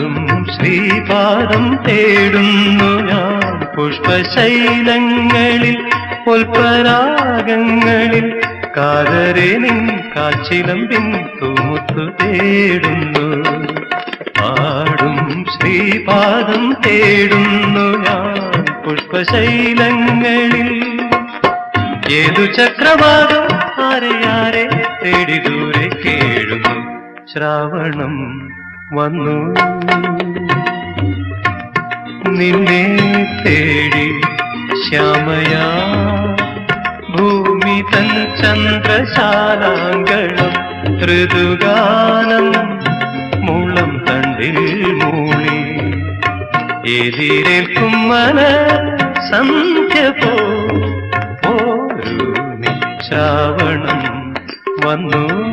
പാടും ശ്രീപാദം തേടുന്നു ഞാൻ. പുഷ്പശൈലങ്ങളിൽ പുൽപരാഗങ്ങളിൽ കാതരെ നിൻ കാച്ചിലമ്പിൻ തൂമുത്തു തേടുന്നു. പാടും ശ്രീപാദം തേടുന്നു ഞാൻ. പുഷ്പശൈലങ്ങളിൽ ഏതു ചക്രവാദം ആരെ ആരെ തേടി ദൂരെ കേഴുന്നു. ശ്രാവണം വന്നു. നിന്നെ തേടി ശ്യാമയാ. ഭൂമി തൻ ചന്ദ്രശാലാങ്കണം ഋതുഗാനം മുളം തണ്ടിൽ മൂളി. എതിരേൽക്കും മന സന്ധ്യ പോരു നിശ്രാവണം വന്നു.